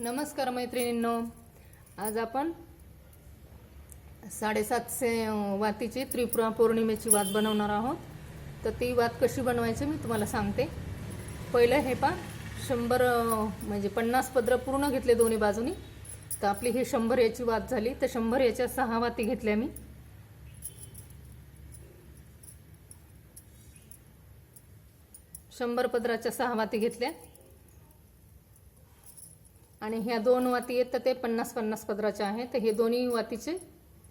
नमस्कार मैत्रिणींनो. आज आपण साडेसातशे वातीची त्रिपुरा पौर्णिमेची वात बनवणार आहोत. तर ती वात कशी बनवायची मी तुम्हाला सांगते. पहिलं हे पा शंभर म्हणजे पन्नास पदरं पूर्ण घेतले दोन्ही बाजूनी. तर आपली ही शंभर याची वात झाली. तर शंभर याच्या सहा वाती घेतल्या मी. शंभर पदराच्या सहा वाती घेतल्या. आणि ह्या दोन वाती आहेत तर ते पन्नास पन्नास पदराचे आहेत. तर हे दोन्ही वातीचे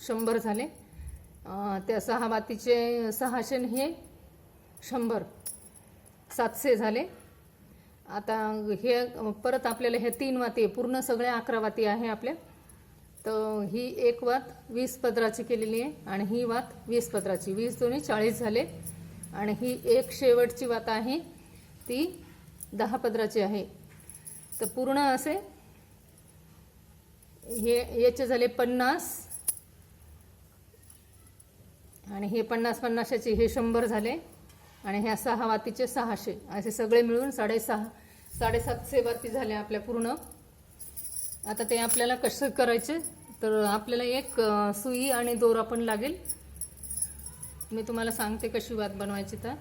शंभर झाले. त्या सहा वातीचे सहाशे हे शंभर सातशे झाले. आता हे परत आपल्याला हे तीन वाती आहे पूर्ण सगळ्या अकरा वाती आहे आपल्या. तर ही एक वात वीस पदराची केलेली आहे आणि ही वात वीस पदराची. वीस दोन्ही चाळीस झाले. आणि ही एक शेवटची वात आहे ती दहा पदराची आहे. तर पूर्ण असे हे याचे झाले पन्नास. आणि हे पन्नास पन्नासाचे हे शंभर झाले. आणि ह्या सहा वातीचे सहाशे. असे सगळे मिळून साडेसहा साडेसातशे वाती झाल्या आपल्या पूर्ण. आता ते आपल्याला कसं करायचे? तर आपल्याला एक सुई आणि दोरा पण लागेल. मी तुम्हाला सांगते कशी वात बनवायची तर.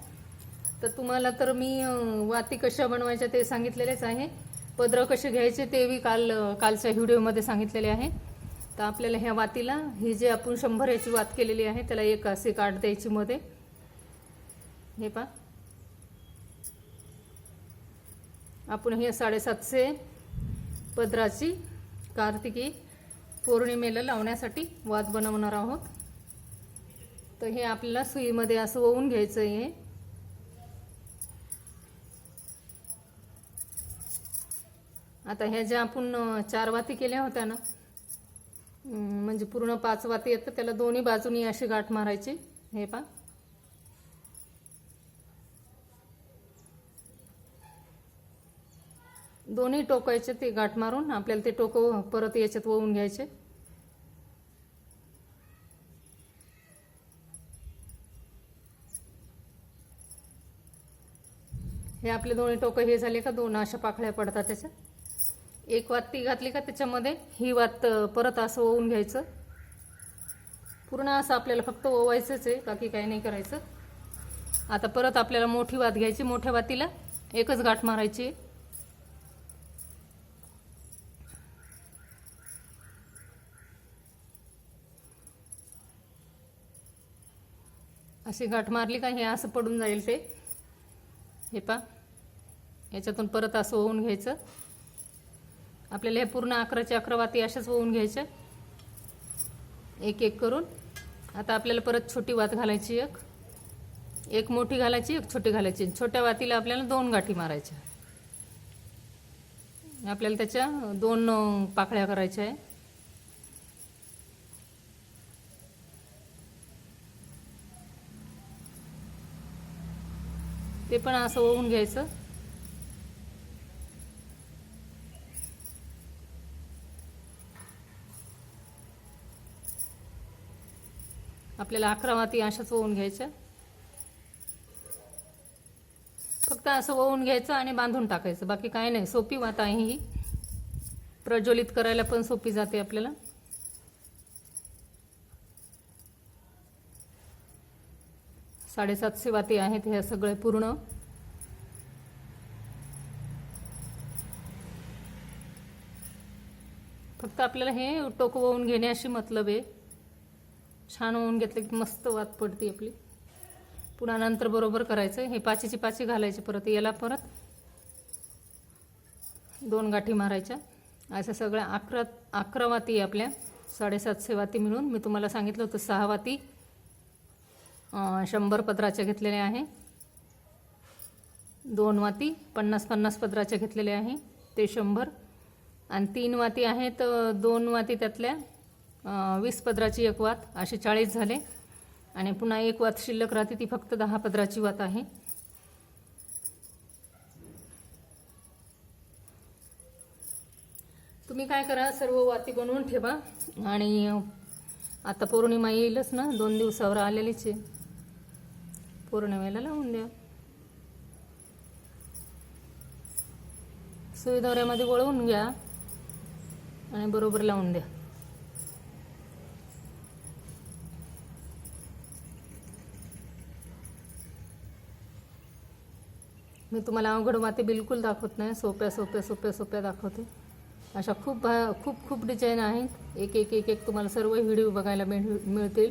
तर तुम्हाला तर मी वाती कशा बनवायच्या ते सांगितलेलेच आहे. पदर कसे घ्यायचे ते मी काल कालच्या व्हिडिओमध्ये सांगितलेले आहे. तर आपल्याला ह्या वातीला ही जे आपण शंभर याची वात केलेली आहे त्याला एक असे काढ द्यायची मध्ये. हे पा आपण हे साडेसातशे पदराची कार्तिकी पौर्णिमेला लावण्यासाठी वाद बनवणार आहोत. तर हे आपल्याला सुईमध्ये असं ओवून घ्यायचं आहे आता ह्या ज्या आपण चार वाती केल्या होत्या ना म्हणजे पूर्ण पाच वाती येतं त्याला दोन्ही बाजूनी अशी गाठ मारायची. हे पा दोन्ही टोकायचे ते गाठ मारून आपल्याला ते टोकं परत याच्यात वळून घ्यायचे. हे आपले दोन्ही टोकं हे झाले का दोन अशा पाखळ्या पडतात त्याच्या. एक वात ती घातली का त्याच्यामध्ये ही वात परत असं ओवून घ्यायचं. पूर्ण असं आपल्याला फक्त ओवायचंच आहे बाकी काही नाही करायचं. आता परत आपल्याला मोठी वात घ्यायची मोठ्या वातीला एकच गाठ मारायची अशी गाठ मारली का हे असं पडून जाईल ते. हे पा याच्यातून परत असं होऊन घ्यायचं. आपल्याला हे पूर्ण अकराच्या अकरा वाती अशाच होऊन घ्यायच्या एक एक करून. आता आपल्याला परत छोटी वात घालायची एक. एक मोठी घालायची एक छोटी घालायची. छोट्या वातीला आपल्याला दोन गाठी मारायच्या. आपल्याला त्याच्या दोन पाकळ्या करायच्या आहे. ते पण असं होऊन घ्यायचं. आपल्याला अकरा वाती अशाच ओवून घ्यायच्या. फक्त असं ओवून घ्यायचं आणि बांधून टाकायचं. बाकी काय नाही. सोपी वात आहे ही. प्रज्वलित करायला पण सोपी जाते आपल्याला. साडेसातशे वाती आहेत ह्या सगळे पूर्ण. फक्त आपल्याला हे टोक वळून घेण्याशी मतलब आहे. छान होऊन घेतलं की मस्त वात पडते आपली. पुन्हा नंतर बरोबर करायचं. हे पाचीची पाची घालायची परत. याला परत दोन गाठी मारायच्या. असं सगळ्या अकरा अकरा वाती आहे आपल्या साडेसातशे वाती मिळून. मी तुम्हाला सांगितलं होतं सहा वाती शंभर पदराच्या घेतलेल्या आहे. दोन वाती पन्नास पन्नास पदराच्या घेतलेल्या आहे. ते शंभर. आणि तीन वाती आहेत दोन वाती त्यातल्या वीस पदराची एक वात असे चाळीस झाले. आणि पुन्हा एक वात शिल्लक राहते ती फक्त दहा पदराची वात आहे. तुम्ही काय करा सर्व वाती बनवून ठेवा. आणि आता पौर्णिमा येईलच ना दोन दिवसावर आलेलीच आहे. पौर्णिमेला लावून द्या. सुई दोऱ्यामध्ये वळवून घ्या आणि बरोबर लावून द्या. मी तुम्हाला अवघड माती बिलकुल दाखवत नाही. सोप्या सोप्या सोप्या सोप्या दाखवते. अशा खूप भा खूप खूप डिझाईन आहेत. एक एक एक एक तुम्हाला सर्व व्हिडिओ बघायला मिळ मिळतील.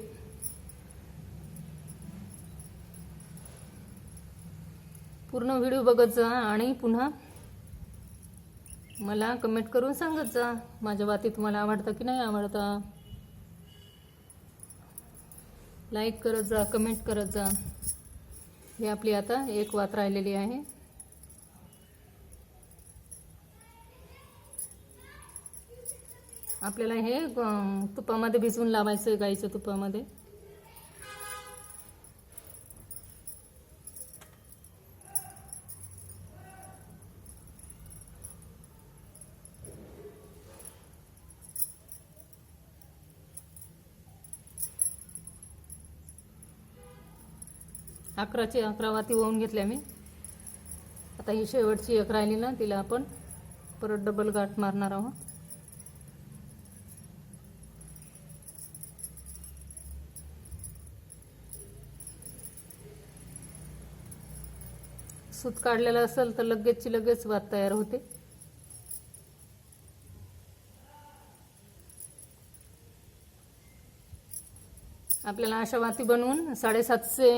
पूर्ण व्हिडिओ बघत जा आणि पुन्हा मला कमेंट करून सांगत जा. माझ्या बाती तुम्हाला आवडतं की नाही आवडतं? लाईक करत जा कमेंट करत जा. ही आपली आता एक वात राहिलेली आहे. आपल्याला हे तुपामध्ये भिजवून लावायचं आहे गाईच्या तुपामध्ये. अकराची अकरा वाती ओवून घेतल्या मी. आता ही शेवटची एक राहिली ना तिला आपण परत डबल गाठ मारणार आहोत. सूत काढलेलं असेल तर लगेचची लगेच वात तयार होते. आपल्याला अशा वाती बनवून साडेसातशे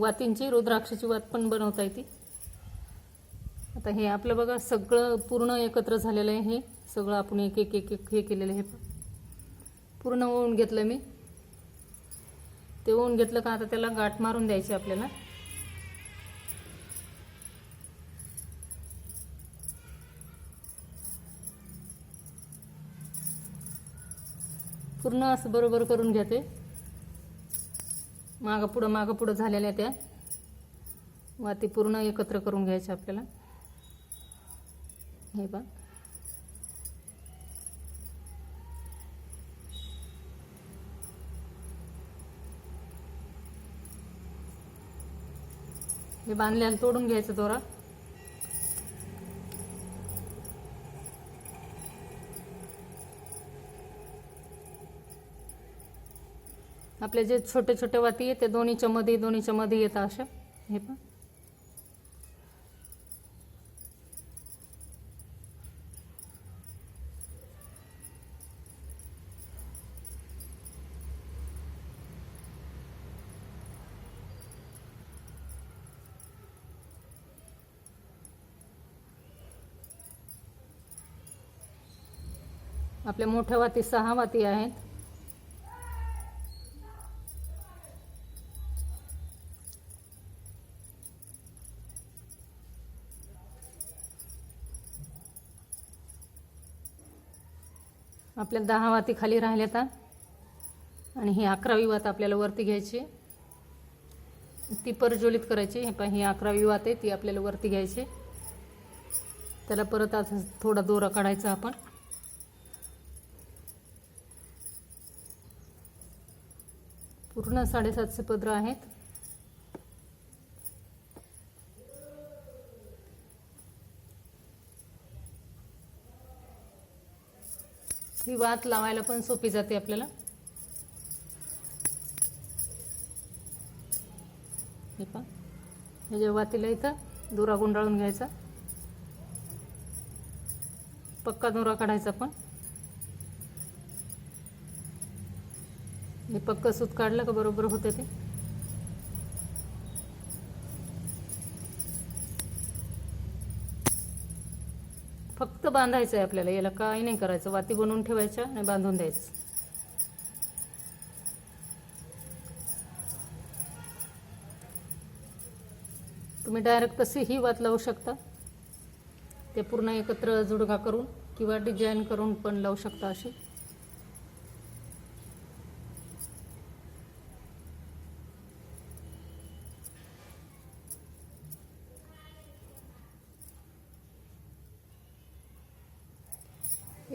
वातींची रुद्राक्षाची वात पण बनवता येते. आता हे आपलं बघा सगळं पूर्ण एकत्र झालेलं आहे हे. सगळं आपण एक एक एक एक हे केलेलं आहे पूर्ण ओवून घेतलं मी. ते ओवून घेतलं का आता त्याला गाठ मारून द्यायची आपल्याला. पूर्ण असं बरोबर करून घेते. मागं पुढं मागं पुढं झालेल्या त्या. वाती पूर्ण एकत्र करून घ्यायचे आपल्याला. हे बघ हे बांधल्याला तोडून घ्यायचं दोरा आपले जे छोटे छोटे वाती आहे ते दोन्हीच्या मध्ये दोन्हीच्या मध्ये येतात अशा हे पण आपल्या मोठ्या वाती सहा वाती आहेत. आपल्या दहा वाती खाली राहिल्यात. आणि ही अकरावी वात आपल्याला वरती घ्यायची. ती परज्वलित करायची. हे पण ही अकरावी वात आहे ती आपल्याला वरती घ्यायची. त्याला परत आता थोडा दोरा काढायचा आपण. पूर्ण साडेसातशे पदरं आहेत. ही वात लावायला पण सोपी जाते आपल्याला. हे पहा. म्हणजे वातीला इथं दोरा गुंडाळून घ्यायचा. पक्का दोरा काढायचा पण. हे पक्कं सूत काढलं का बरोबर होतं ते. फक्त बांधायचं आहे आपल्याला. याला काही नाही करायचं. वाती बनवून ठेवायच्या आणि बांधून द्यायचं. तुम्ही डायरेक्ट तशी ही वात लावू शकता. ते पूर्ण एकत्र जुडगा करून किंवा डिझाईन करून पण लावू शकता अशी.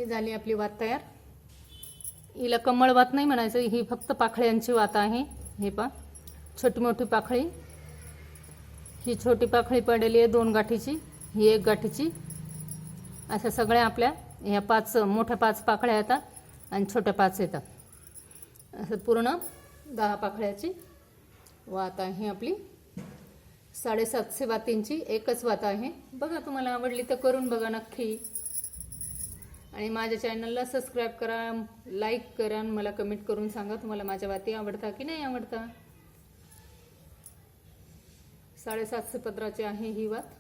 झाली आपली वात तयार. हिला कमळ वात नाही म्हणायचं ही फक्त पाखळ्यांची वात आहे. हे पा छोटी मोठी पाखळी. ही छोटी पाखळी पडलेली आहे दोन गाठीची ही एक गाठीची. अशा सगळ्या आपल्या ह्या पाच मोठ्या पाच पाखळ्या येतात आणि छोट्या पाच येतात. असं पूर्ण दहा पाखळ्याची वात आहे आपली. साडेसातशे वातींची एकच वात आहे. बघा तुम्हाला आवडली तर करून बघा नक्की. आणि माझ्या चॅनलला सबस्क्राईब करा लाईक करा आणि मला कमेंट करून सांगा तुम्हाला माझ्या वाती आवडता की नाही आवडता. साडेसातशे पत्राची आहे ही वात